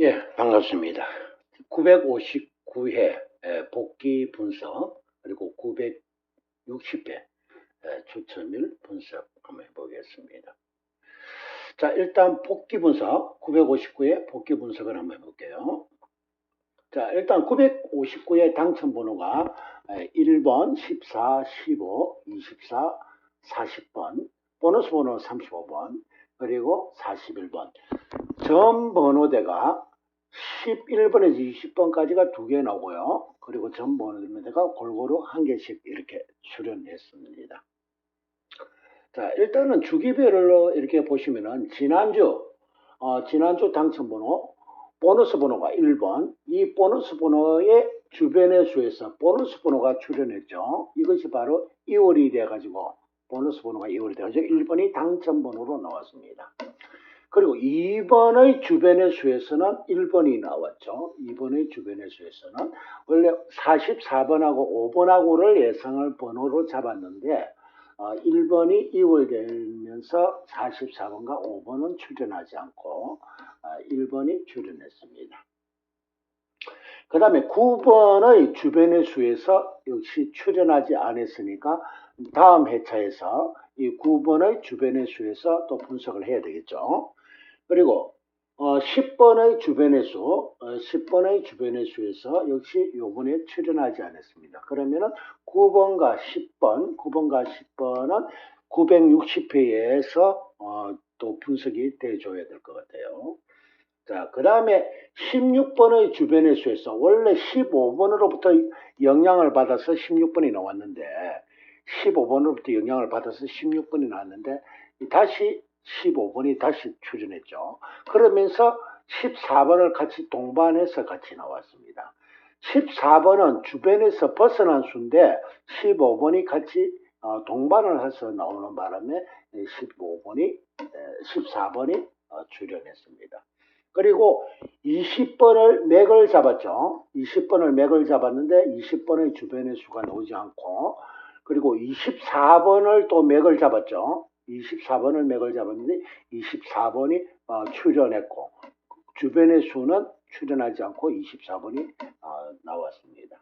예, 반갑습니다. 959회 복귀 분석 그리고 960회 추첨일 분석 한번 해보겠습니다. 자, 일단 복귀 분석 959회 복귀 분석을 한번 해볼게요. 자, 일단 959의 당첨 번호가 1번, 14, 15, 24, 40번, 보너스 번호 35번, 그리고 41번. 전 번호대가 11번에서 20번까지가 두 개 나오고요. 그리고 전 번호대가 골고루 한 개씩 이렇게 출연했습니다. 자, 일단은 주기별로 이렇게 보시면은 지난주, 어, 지난주 당첨번호, 보너스 번호가 1번, 이 보너스 번호의 주변의 수에서 보너스 번호가 출연했죠. 이것이 바로 2월이 돼가지고, 보너스 번호가 2월이 돼가지고 1번이 당첨번호로 나왔습니다. 그리고 2번의 주변의 수에서는 1번이 나왔죠. 2번의 주변의 수에서는 원래 44번하고 5번하고를 예상을 번호로 잡았는데 어, 1번이 이월되면서 44번과 5번은 출연하지 않고 어, 1번이 출연했습니다. 그 다음에 9번의 주변의 수에서 역시 출연하지 않았으니까 다음 회차에서 이 9번의 주변의 수에서 또 분석을 해야 되겠죠. 그리고 어, 10번의 주변의 수, 어, 10번의 주변의 수에서 역시 요번에 출연하지 않았습니다. 그러면은 9번과 10번, 9번과 10번은 960회에서 어, 또 분석이 돼줘야 될 것 같아요. 자, 그 다음에 16번의 주변의 수에서 원래 15번으로부터 영향을 받아서 16번이 나왔는데 15번으로부터 영향을 받아서 16번이 나왔는데 다시 15번이 다시 출연했죠. 그러면서 14번을 같이 동반해서 같이 나왔습니다. 14번은 주변에서 벗어난 수인데 15번이 같이 어, 동반을 해서 나오는 바람에 15번이 14번이 어, 출연했습니다. 그리고 20번을 맥을 잡았죠. 20번을 맥을 잡았는데 20번의 주변의 수가 나오지 않고 그리고 24번을 또 맥을 잡았죠. 24번을 맥을 잡았는데 24번이 어, 출연했고 주변의 수는 출연하지 않고 24번이 어, 나왔습니다.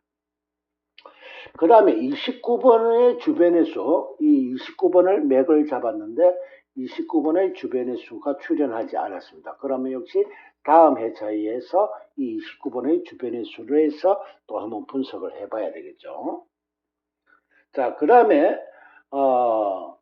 그 다음에 29번의 주변의 수, 이 29번을 맥을 잡았는데 29번의 주변의 수가 출연하지 않았습니다. 그러면 역시 다음 회차에서 이 29번의 주변의 수를 해서 또 한번 분석을 해봐야 되겠죠. 자, 그 다음에 어,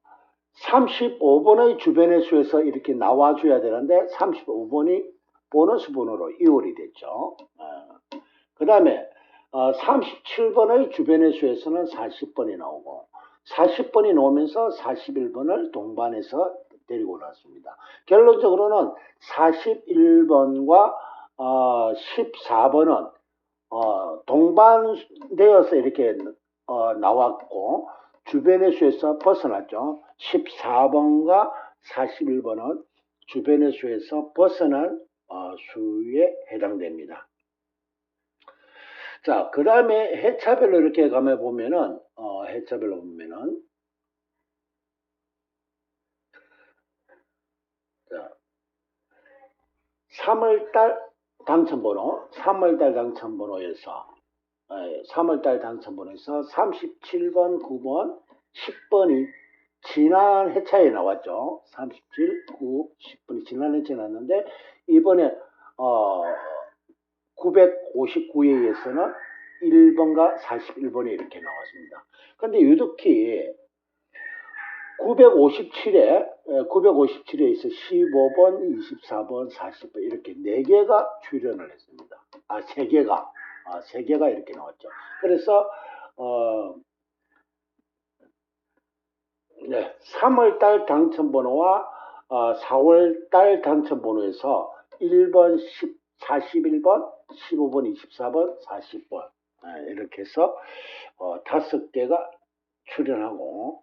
35번의 주변의 수에서 이렇게 나와줘야 되는데 35번이 보너스 번호로 이월이 됐죠. 어. 그 다음에 어, 37번의 주변의 수에서는 40번이 나오고 40번이 나오면서 41번을 동반해서 데리고 나왔습니다. 결론적으로는 41번과 어, 14번은 어, 동반되어서 이렇게 어, 나왔고 주변의 수에서 벗어났죠. 14번과 41번은 주변의 수에서 벗어난 어, 수에 해당됩니다. 자, 그 다음에 해차별로 이렇게 가면 보면은, 어, 해차별로 보면은, 자, 3월달 당첨번호, 3월달 당첨번호에서 3월달 당첨번호에서 37번, 9번, 10번이 지난 회차에 나왔죠. 37, 9, 10번이 지난 회차에 나왔는데 이번에 어, 959회에서는 1번과 41번이 이렇게 나왔습니다. 근데 유독히 957회, 957회에서 15번, 24번, 40번 이렇게 4개가 출연을 했습니다. 아, 3개가. 아, 세 개가 이렇게 나왔죠. 그래서 어, 네, 3월달 당첨번호와 어, 4월달 당첨번호에서 1번, 10, 41번, 15번, 24번, 40번 네, 이렇게 해서 어, 5개가 출연하고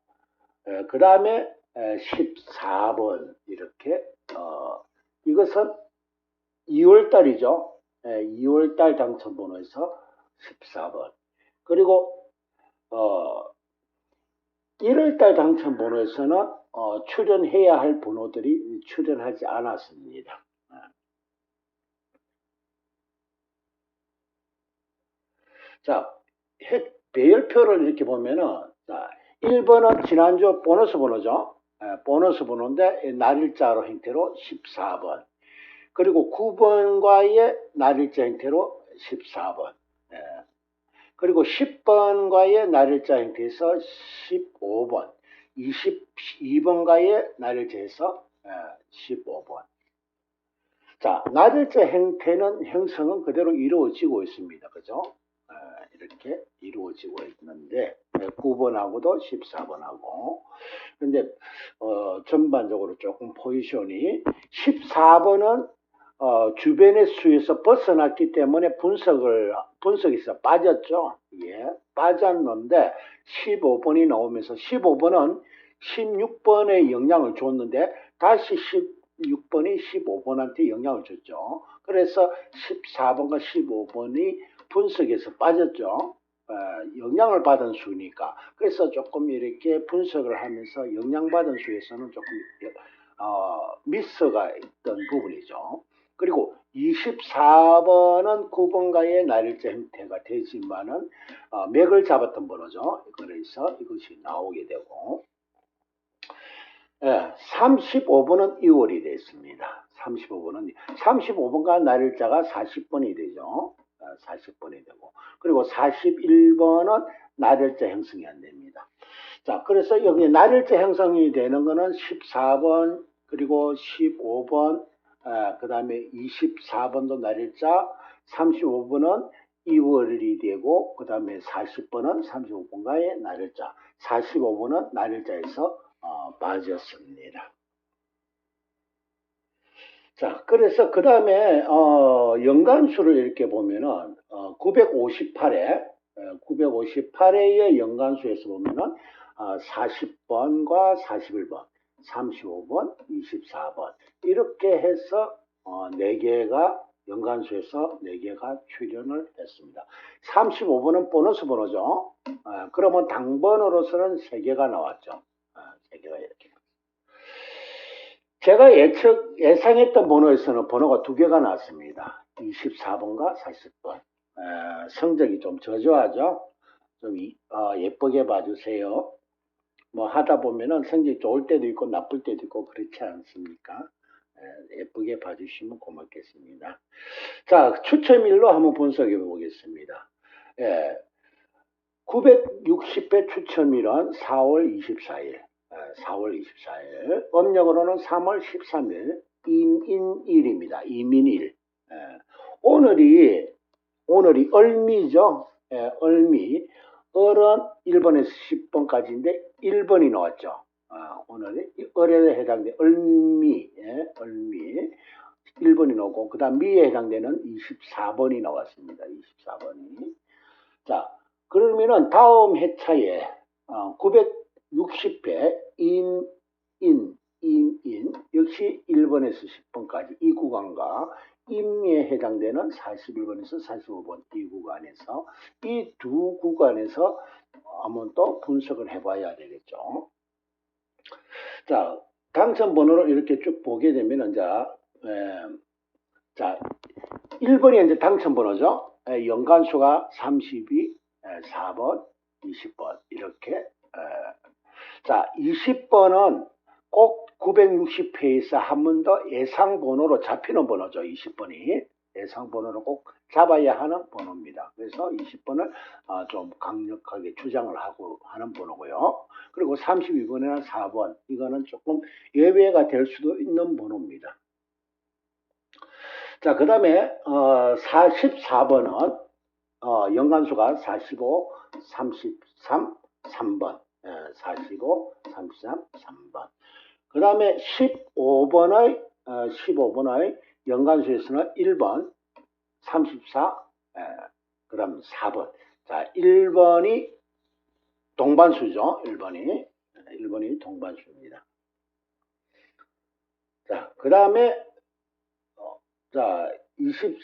그 다음에 14번 이렇게 어, 이것은 2월달이죠. 2월달 당첨번호에서 14번. 그리고 어, 1월달 당첨 번호에서는 어, 출연해야 할 번호들이 출연하지 않았습니다. 예. 자, 배열표를 이렇게 보면은 자, 1번은 지난주 보너스 번호죠. 예, 보너스 번호인데 날일자로 형태로 14번. 그리고 9번과의 날일자 형태로 14번. 예. 그리고 10번과의 날일자 형태에서 15번. 22번과의 날일자에서 예, 15번. 자, 날일자 형태는 형성은 그대로 이루어지고 있습니다. 그죠? 어, 이렇게 이루어지고 있는데 9번하고도 14번하고 근데 어, 전반적으로 조금 포지션이 14번은 어, 주변의 수에서 벗어났기 때문에 분석을 분석에서 빠졌죠. 예, 빠졌는데 15번이 나오면서 15번은 16번에 영향을 줬는데 다시 16번이 15번한테 영향을 줬죠. 그래서 14번과 15번이 분석에서 빠졌죠. 어, 영향을 받은 수니까. 그래서 조금 이렇게 분석을 하면서 영향받은 수에서는 조금 어, 미스가 있던 부분이죠. 그리고 24번은 9번가의 날일자 형태가 되지만은 어, 맥을 잡았던 번호죠. 그래서 이것이 나오게 되고 예, 35번은 2월이 됐습니다. 35번은 35번과 날일자가 40번이 되죠. 40번이 되고 그리고 41번은 날일자 형성이 안 됩니다. 자, 그래서 여기 날일자 형성이 되는 거는 14번 그리고 15번 그 다음에 24번도 날일자 35번은 2월이 되고 그 다음에 40번은 35번가의 날일자 45번은 날일자에서 어, 빠졌습니다. 자, 그래서 그 다음에 어, 연간수를 이렇게 보면은 어, 958회 958회의 연간수에서 보면은 어, 40번과 41번, 35번, 24번 이렇게 해서 어, 4개가 연간수에서 4개가 출연을 했습니다. 35번은 보너스 번호죠. 어, 그러면 당번으로서는 3개가 나왔죠. 어, 3개가 이렇게. 제가 예측, 예상했던 번호에서는 번호가 두 개가 나왔습니다. 24번과 40번. 에, 성적이 좀 저조하죠? 좀 이- 어, 예쁘게 봐주세요. 뭐 하다 보면은 성적이 좋을 때도 있고 나쁠 때도 있고 그렇지 않습니까? 에, 예쁘게 봐주시면 고맙겠습니다. 자, 추첨일로 한번 분석해 보겠습니다. 예, 960회 추첨일은 4월 24일. 4월 24일, 음력으로는 3월 13일, 임인일입니다. 이민일. 예, 오늘이, 오늘이 을미죠. 예, 을미. 을은 1번에서 10번까지인데 1번이 나왔죠. 아, 오늘이 을에 해당되는 을미, 예, 을미. 1번이 나오고, 그 다음 미에 해당되는 24번이 나왔습니다. 24번이. 자, 그러면은 다음 회차에, 어, 960회 인, 인, 인, 인, 역시 1번에서 10번까지 이 구간과 임미에 해당되는 41번에서 45번 이 구간에서 이 두 구간에서 한번 또 분석을 해봐야 되겠죠. 자, 당첨 번호를 이렇게 쭉 보게 되면은 자, 에, 자, 1번이 이제 당첨 번호죠. 에, 연간수가 32, 에, 4번, 20번 이렇게 에, 자, 20번은 꼭 960회에서 한번 더 예상 번호로 잡히는 번호죠. 20번이. 예상 번호로 꼭 잡아야 하는 번호입니다. 그래서 20번을 어, 좀 강력하게 주장을 하고 하는 번호고요. 그리고 32번이나 4번 이거는 조금 예외가 될 수도 있는 번호입니다. 자, 그 다음에 어, 44번은 어, 연간수가 45, 33, 3번. 예, 45, 33, 3번. 그 다음에 15번의, 어, 15번의 연간수에서는 1번, 34, 그 다음 4번. 자, 1번이 동반수죠. 1번이. 1번이 동반수입니다. 자, 그 다음에, 어, 자, 20,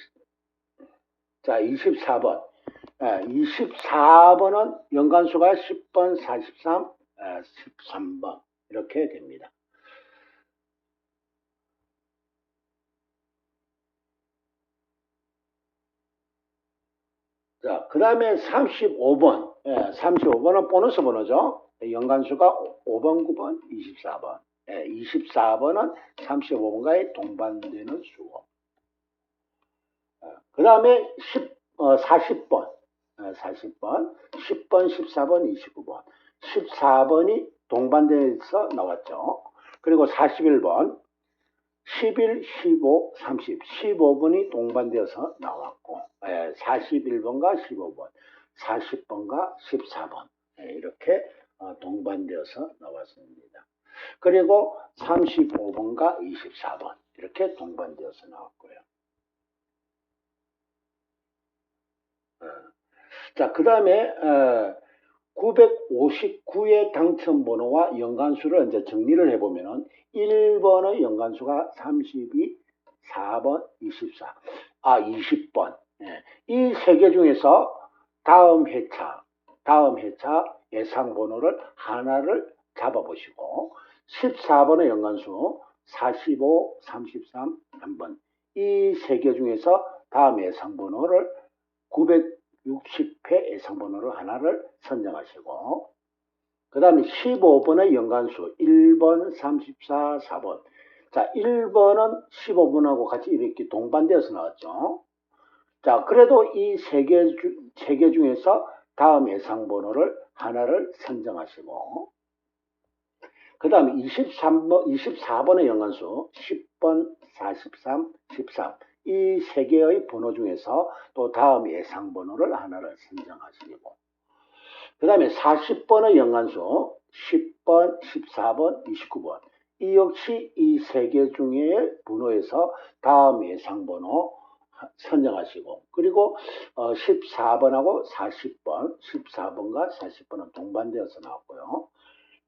자, 24번. 24번은 연간수가 10번, 43, 13번 이렇게 됩니다. 자, 그 다음에 35번. 예, 35번은 보너스 번호죠. 연관수가 5번, 9번, 24번. 예, 24번은 35번과의 동반되는 수어. 그 다음에 10, 어, 40번. 예, 40번. 10번, 14번, 29번. 14번이 동반돼서 나왔죠. 그리고 41번. 11, 15, 30, 15번이 동반되어서 나왔고, 예, 41번과 15번, 40번과 14번, 예, 이렇게 어, 동반되어서 나왔습니다. 그리고 35번과 24번, 이렇게 동반되어서 나왔고요. 어, 자, 그 다음에, 어, 959의 당첨번호와 연관수를 이제 정리를 해보면은 1번의 연관수가 32, 4번, 24, 아, 20번. 예. 이세 개 중에서 다음 회차, 다음 회차 예상 번호를 하나를 잡아보시고 14번의 연관수 45, 33, 3번. 이 세 개 중에서 다음 예상 번호를 960회 예상번호를 하나를 선정하시고 그 다음에 15번의 연관수 1번, 34, 4번. 자 1번은 15번하고 같이 이렇게 동반되어서 나왔죠. 자 그래도 이 세 개 세 개 중에서 다음 예상번호를 하나를 선정하시고 그 다음에 23번, 24번의 연관수 10번, 43, 13 이 세 개의 번호 중에서 또 다음 예상 번호를 하나를 선정하시고. 그 다음에 40번의 연관수 10번, 14번, 29번. 이 역시 이 세 개 중에 번호에서 다음 예상 번호 선정하시고 그리고 14번하고 40번, 14번과 40번은 동반되어서 나왔고요.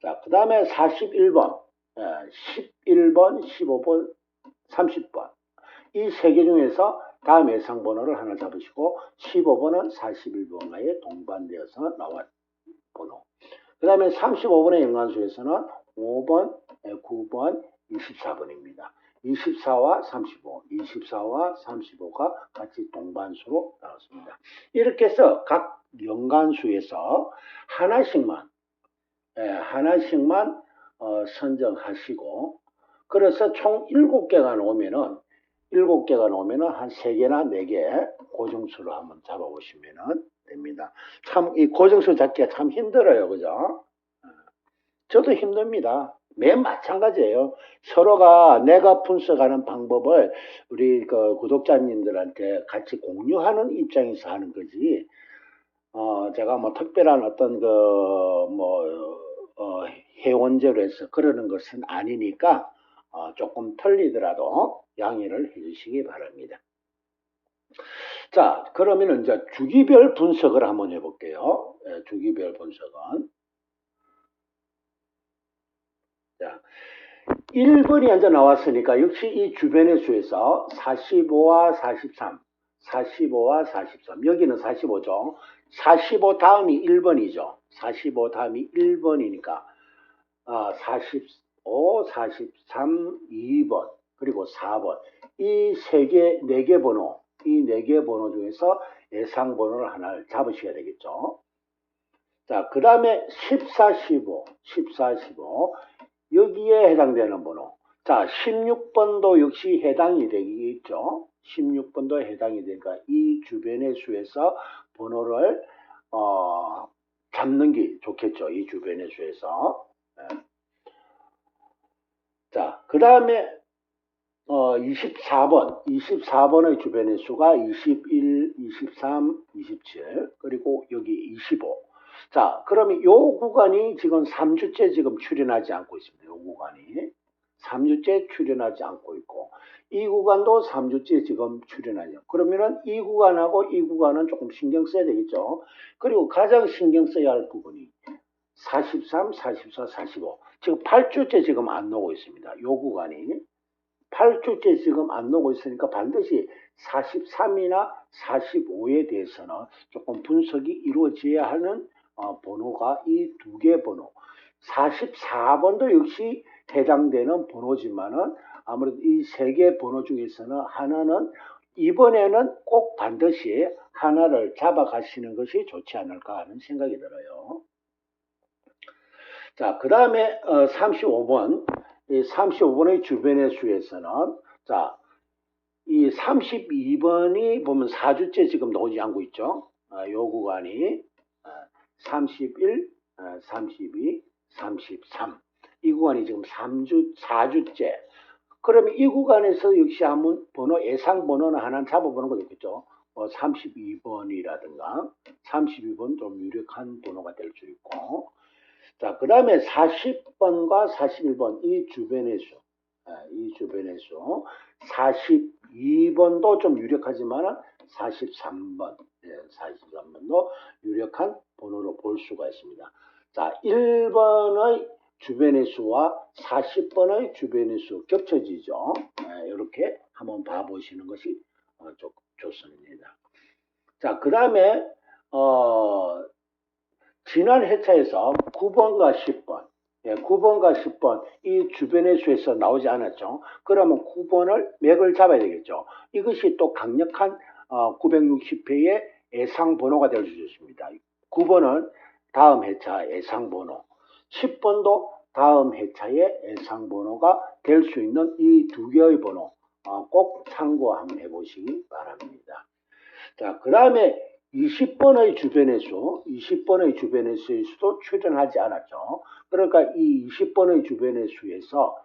자, 그 다음에 41번, 11번, 15번, 30번 이 세 개 중에서 다음 예상 번호를 하나 잡으시고 15번은 41번과의 동반되어서 나왔 번호. 그 다음에 35번의 연관수에서는 5번, 9번, 24번입니다. 24와 35, 24와 35가 같이 동반수로 나왔습니다. 이렇게 해서 각 연관수에서 하나씩만, 예, 하나씩만 어, 선정하시고, 그래서 총 7개가 나오면은, 7개가 나오면은 한 3개나 4개 고정수로 한번 잡아보시면은 됩니다. 참, 이 고정수 잡기가 참 힘들어요. 그죠? 저도 힘듭니다. 맨 마찬가지예요. 서로가 내가 분석하는 방법을 우리 그 구독자님들한테 같이 공유하는 입장에서 하는 거지. 어, 제가 뭐 특별한 어떤 그, 뭐, 어, 회원제로 해서 그러는 것은 아니니까, 어, 조금 틀리더라도 양해를 해주시기 바랍니다. 자, 그러면 이제 주기별 분석을 한번 해볼게요. 예, 주기별 분석은. 자, 1번이 앉아 나왔으니까 역시 이 주변의 수에서 45와 43, 45와 43, 여기는 45죠. 45 다음이 1번이죠. 45 다음이 1번이니까 아, 45, 43, 2번, 그리고 4번. 이 세 개, 네 개 번호, 이 네 개 번호 중에서 예상 번호를 하나를 잡으셔야 되겠죠. 자, 그 다음에 14, 15, 14, 15. 여기에 해당되는 번호. 자, 16번도 역시 해당이 되겠죠. 16번도 해당이 되니까 이 주변의 수에서 번호를 어, 잡는 게 좋겠죠. 이 주변의 수에서. 네. 자, 그 다음에 어, 24번, 24번의 주변의 수가 21, 23, 27, 그리고 여기 25. 자, 그러면 요 구간이 지금 3주째 지금 출연하지 않고 있습니다. 요 구간이. 3주째 출연하지 않고 있고, 이 구간도 3주째 지금 출연하죠. 그러면은 이 구간하고 이 구간은 조금 신경 써야 되겠죠. 그리고 가장 신경 써야 할 부분이 43, 44, 45. 지금 8주째 지금 안 나오고 있습니다. 요 구간이. 8주째 지금 안 나오고 있으니까 반드시 43이나 45에 대해서는 조금 분석이 이루어져야 하는 어, 번호가 이 두 개 번호. 44번도 역시 해당되는 번호지만은 아무래도 이 세 개 번호 중에서는 하나는 이번에는 꼭 반드시 하나를 잡아가시는 것이 좋지 않을까 하는 생각이 들어요. 자, 그 다음에 35번, 이 35번의 주변의 수에서는 자, 이 32번이 보면 4주째 지금 나오지 않고 있죠. 아, 요 구간이 아, 31, 아, 32, 33. 이 구간이 지금 3주, 4주째. 그러면 이 구간에서 역시 한번 번호, 예상 번호는 하나 잡아보는 거 있겠죠. 뭐 32번이라든가 32번 좀 유력한 번호가 될 수 있고. 자, 그 다음에 40번과 41번 이 주변의 수. 아, 이 주변의 수. 42번도 좀 유력하지만 43번, 예, 43번도 유력한 번호로 볼 수가 있습니다. 자, 1번의 주변의 수와 40번의 주변의 수 겹쳐지죠. 예, 이렇게 한번 봐보시는 것이 어, 좋, 좋습니다. 자, 그 다음에 어, 지난 회차에서 9번과 10번 예, 9번과 10번 이 주변의 수에서 나오지 않았죠. 그러면 9번을 맥을 잡아야 되겠죠. 이것이 또 강력한 어, 960회의 예상 번호가 될 수 있습니다. 9번은 다음 회차 예상 번호, 10번도 다음 회차의 예상 번호가 될 수 있는 이 두 개의 번호 어, 꼭 참고 한번 해보시기 바랍니다. 자, 그 다음에 20번의 주변의 수, 20번의 주변의 수의 수도 출전하지 않았죠. 그러니까 이 20번의 주변의 수에서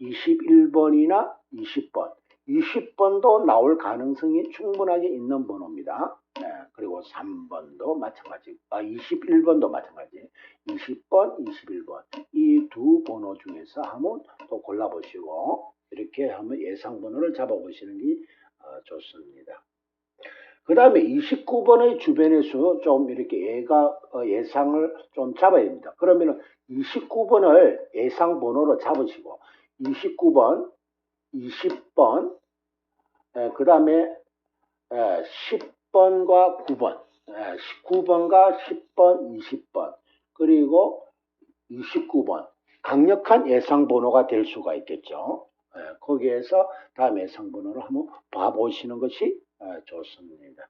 21번이나 20번, 20번도 나올 가능성이 충분하게 있는 번호입니다. 네, 그리고 3번도 마찬가지, 아, 21번도 마찬가지, 20번, 21번 이 두 번호 중에서 한번 또 골라보시고 이렇게 한번 예상 번호를 잡아보시는 게 어, 좋습니다. 그 다음에 29번의 주변의 수좀 이렇게 예가, 어, 예상을 좀 잡아야 됩니다. 그러면 29번을 예상 번호로 잡으시고 29번, 20번, 그 다음에 10번과 9번, 19번과 10번, 20번, 그리고 29번 강력한 예상 번호가 될 수가 있겠죠. 거기에서 다음 예상 번호를 한번 봐보시는 것이 좋습니다.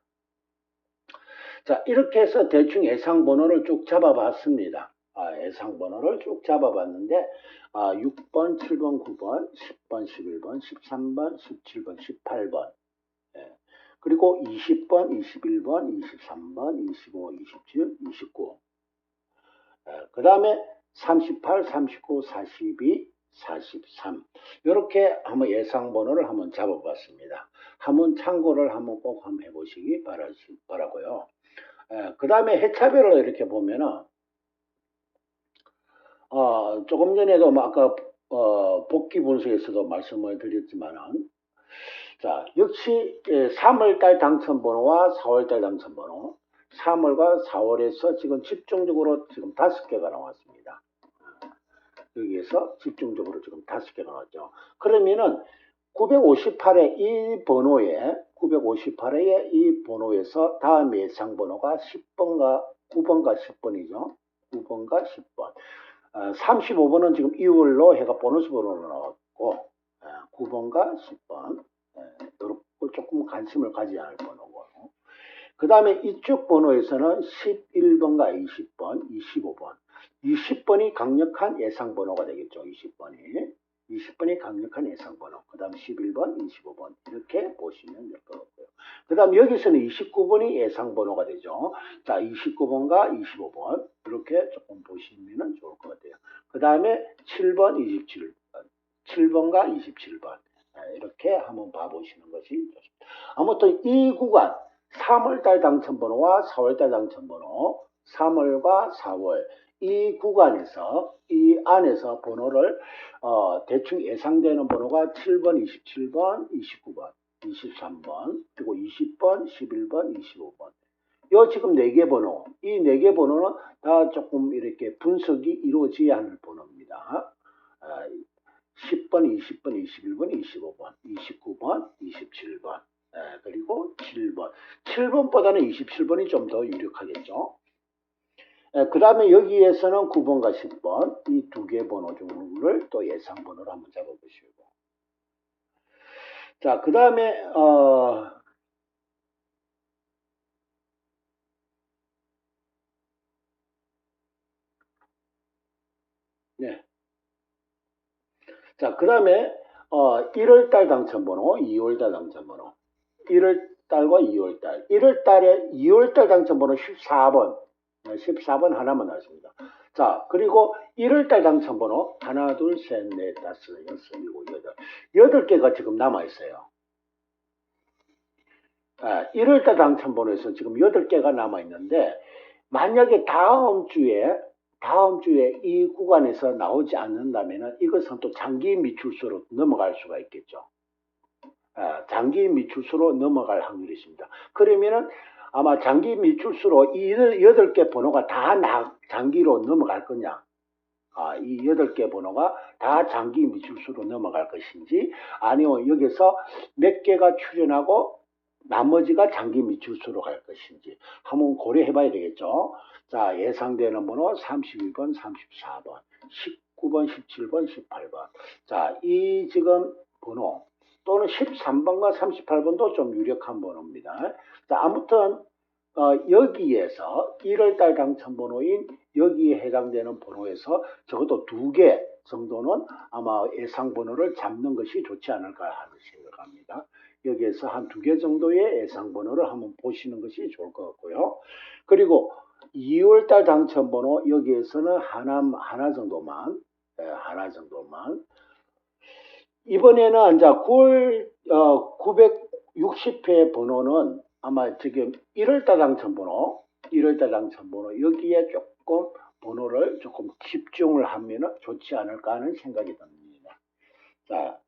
자, 이렇게 해서 대충 예상 번호를 쭉 잡아봤습니다. 아, 예상 번호를 쭉 잡아봤는데 아, 6번, 7번, 9번, 10번, 11번, 13번, 17번, 18번 예. 그리고 20번, 21번, 23번, 25, 27, 29 예. 그 다음에 38, 39, 42, 43 이렇게 한번 예상 번호를 한번 잡아봤습니다. 한번 참고를 한번 꼭 한번 해보시기 바라고요. 예. 그 다음에 해차별로 이렇게 보면은 어, 조금 전에도 뭐 아까 어, 복귀 분석에서도 말씀을 드렸지만은 자 역시 3월달 예, 당첨 번호와 4월달 당첨 번호 3월과 4월에서 지금 집중적으로 지금 다섯 개가 나왔습니다. 여기에서 집중적으로 지금 다섯 개가 나왔죠. 그러면은 958의 이 번호에 958의 이 번호에서 다음 예상 번호가 10번과 9번과 10번이죠. 9번과 10번. 35번은 어, 지금 2월로 해가 보너스 번호로 나왔고 9번과 어, 10번 이렇게 조금 관심을 가져야 할 번호고 그 다음에 이쪽 번호에서는 11번과 20번, 25번 20번이 강력한 예상 번호가 되겠죠. 20번이 20번이 강력한 예상 번호 그 다음 11번, 25번 이렇게 보시면 될 것 같고요. 그 다음 여기서는 29번이 예상 번호가 되죠. 자 29번과 25번 이렇게 조금 보시면 좋을 것 같아요. 그 다음에 7번, 27번 7번과 27번 이렇게 한번 봐보시는 것이 좋습니다. 아무튼 이 구간 3월달 당첨번호와 4월달 당첨번호 3월과 4월 이 구간에서 이 안에서 번호를 어, 대충 예상되는 번호가 7번, 27번, 29번, 23번, 그리고 20번, 11번, 25번. 요 지금 4개 번호, 이 4개 번호는 다 조금 이렇게 분석이 이루어져야 하는 번호입니다. 아, 10번, 20번, 21번, 25번, 29번, 27번, 그리고 7번. 7번보다는 27번이 좀 더 유력하겠죠. 예, 그 다음에 여기에서는 9번과 10번 이 두 개 번호 종류를 또 예상 번호로 한번 잡아보시고 자, 그 다음에, 어, 네. 자, 그 다음에, 어, 1월달 당첨번호, 2월달 당첨번호. 1월달과 2월달. 1월달에 2월달 당첨번호 14번. 14번 하나만 나왔습니다. 자, 그리고 1월달 당첨번호 하나, 둘, 셋, 넷, 다섯, 여섯, 일곱, 여덟. 여덟 개가 지금 남아있어요. 아, 1월달 당첨번호에서 지금 8개가 남아있는데, 만약에 다음 주에, 다음 주에 이 구간에서 나오지 않는다면 이것은 또 장기 미출수로 넘어갈 수가 있겠죠. 아, 장기 미출수로 넘어갈 확률이 있습니다. 그러면은 아마 장기 미출수로 이 8개 번호가 다 나, 장기로 넘어갈 거냐? 아, 이 8개 번호가 다 장기 미출수로 넘어갈 것인지, 아니면 여기서 몇 개가 출연하고 나머지가 장기 미출수로 갈 것인지 한번 고려해 봐야 되겠죠. 자, 예상되는 번호 32번, 34번, 19번, 17번, 18번. 자, 이 지금 번호 또는 13번과 38번도 좀 유력한 번호입니다. 자, 아무튼 어, 여기에서 1월달 당첨 번호인 여기에 해당되는 번호에서 적어도 두 개 정도는 아마 예상 번호를 잡는 것이 좋지 않을까 하는 생각합니다. 여기에서 한 두 개 정도의 예상 번호를 한번 보시는 것이 좋을 것 같고요. 그리고 2월달 당첨 번호 여기에서는 하나 하나 정도만 예, 하나 정도만 이번에는 이제 9월 어, 960회 번호는 아마 지금 1월달 당첨 번호 1월달 당첨 번호 여기에 조금 번호를 조금 집중을 하면 좋지 않을까 하는 생각이 듭니다. 자,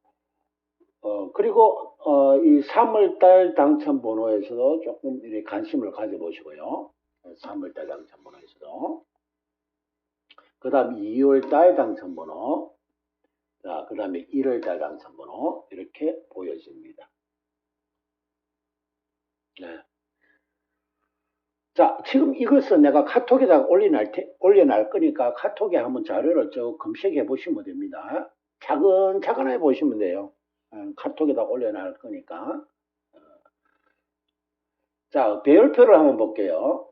어, 그리고, 어, 이 3월달 당첨 번호에서도 조금 관심을 가져보시고요. 3월달 당첨 번호에서도. 그 다음 2월달 당첨 번호. 자, 그 다음에 1월달 당첨 번호. 이렇게 보여집니다. 네. 자, 지금 이것은 내가 카톡에다가 올려놓을, 테, 올려놓을 거니까 카톡에 한번 자료를 쭉 검색해 보시면 됩니다. 차근차근 해 보시면 돼요. 어, 카톡에다 올려놓을 거니까. 어. 자, 배열표를 한번 볼게요.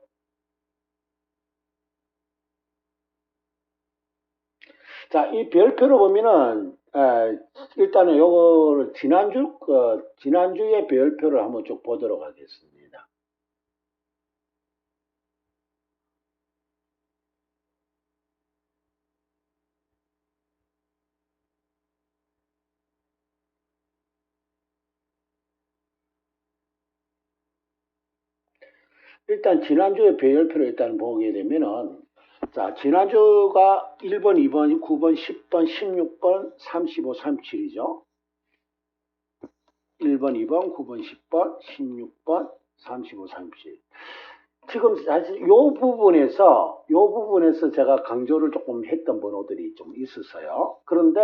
자, 이 별표로 보면은, 에, 일단은 요거를 지난주, 어, 지난주의 별표를 한번 쭉 보도록 하겠습니다. 일단 지난주에 배열표를 일단 보게 되면은 자 지난주가 1번, 2번, 9번, 10번, 16번, 35, 37이죠. 1번, 2번, 9번, 10번, 16번, 35, 37. 지금 사실 요 부분에서 요 부분에서 제가 강조를 조금 했던 번호들이 좀 있었어요. 그런데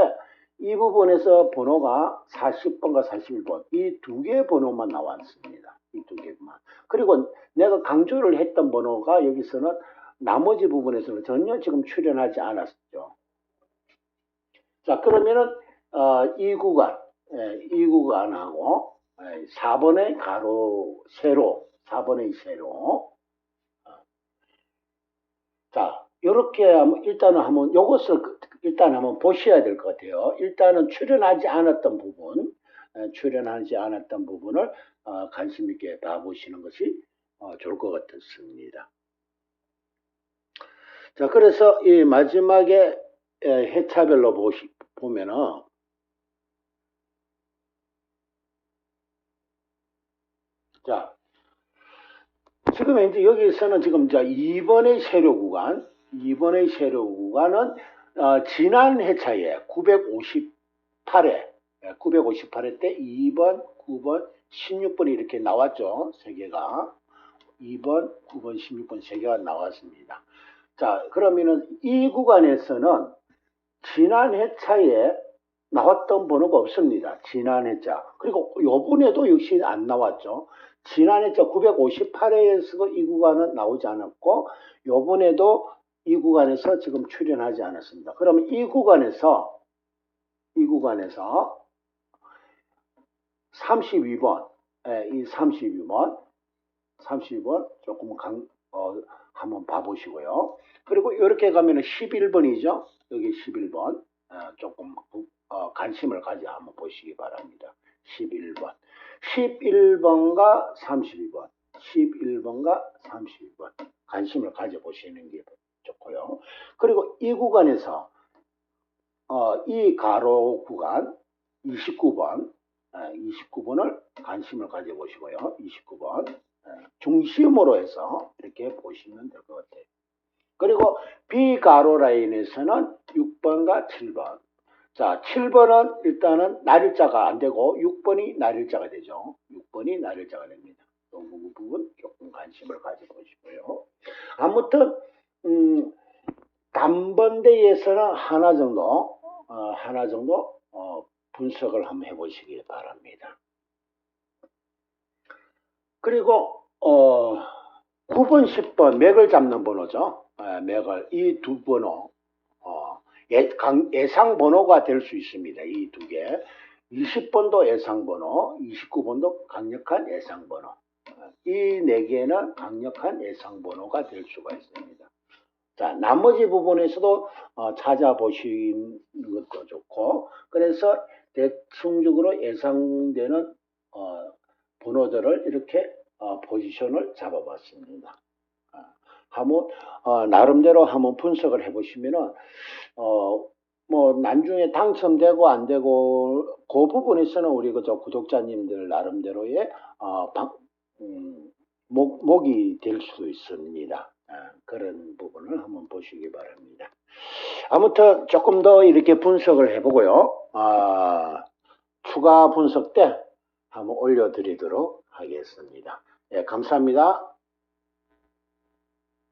이 부분에서 번호가 40번과 41번 이 두 개의 번호만 나왔습니다. 이 두 개만. 그리고 내가 강조를 했던 번호가 여기서는 나머지 부분에서는 전혀 지금 출연하지 않았죠. 자 그러면은 어, 이 구간 예, 이 구간하고 예, 4번의 가로 세로 4번의 세로 어. 자 이렇게 일단은 한번 이것을 일단 한번 보셔야 될 것 같아요. 일단은 출연하지 않았던 부분, 출연하지 않았던 부분을 어, 관심 있게 봐보시는 것이 어, 좋을 것 같습니다. 자, 그래서 이 마지막에 해차별로 보시, 보면은 자, 지금 이제 여기서는 지금 자 2번의 세로 구간, 2번의 세로 구간은 어, 지난 회차에 958회, 958회 때 2번, 9번, 16번이 이렇게 나왔죠. 세 개가. 2번, 9번, 16번 세 개가 나왔습니다. 자, 그러면은 이 구간에서는 지난 회차에 나왔던 번호가 없습니다. 지난 회차. 그리고 요번에도 역시 안 나왔죠. 지난 회차 958회에서도 이 구간은 나오지 않았고 요번에도 이 구간에서 지금 출연하지 않았습니다. 그러면 이 구간에서 이 구간에서 32번 예, 이 32번 32번 조금 강, 어, 한번 봐보시고요. 그리고 이렇게 가면 11번이죠. 여기 11번 어, 조금 어, 관심을 가져 한번 보시기 바랍니다. 11번. 11번과 32번. 11번과 32번. 관심을 가져보시는 게 좋고요. 그리고 이 구간에서 어, 이 가로 구간 29번, 29번을 관심을 가져보시고요. 29번 예, 중심으로 해서 이렇게 보시면 될 것 같아요. 그리고 비가로 라인에서는 6번과 7번. 자, 7번은 일단은 날일자가 안 되고 6번이 날일자가 되죠. 6번이 날일자가 됩니다. 이 부분 조금 관심을 가져보시고요. 아무튼 음, 단번대에서는 하나 정도 어, 하나 정도 어, 분석을 한번 해보시기 바랍니다. 그리고 어, 9번, 10번 맥을 잡는 번호죠. 아, 맥을 이 두 번호 어, 예, 강- 예상 번호가 될 수 있습니다. 이 두 개. 20번도 예상 번호, 29번도 강력한 예상 번호. 이 네 개는 강력한 예상 번호가 될 수가 있습니다. 자, 나머지 부분에서도 어, 찾아보시는 것도 좋고, 그래서 대충적으로 예상되는 어, 번호들을 이렇게 어, 포지션을 잡아봤습니다. 아, 한번 어, 나름대로 한번 분석을 해보시면은 어, 뭐 나중에 당첨되고 안 되고 그 부분에서는 우리 그저 구독자님들 나름대로의 어, 방, 음, 목, 목이 될 수도 있습니다. 아, 그런 부분을 한번 보시기 바랍니다. 아무튼 조금 더 이렇게 분석을 해보고요. 아, 추가 분석 때 한번 올려드리도록 하겠습니다. 예, 감사합니다.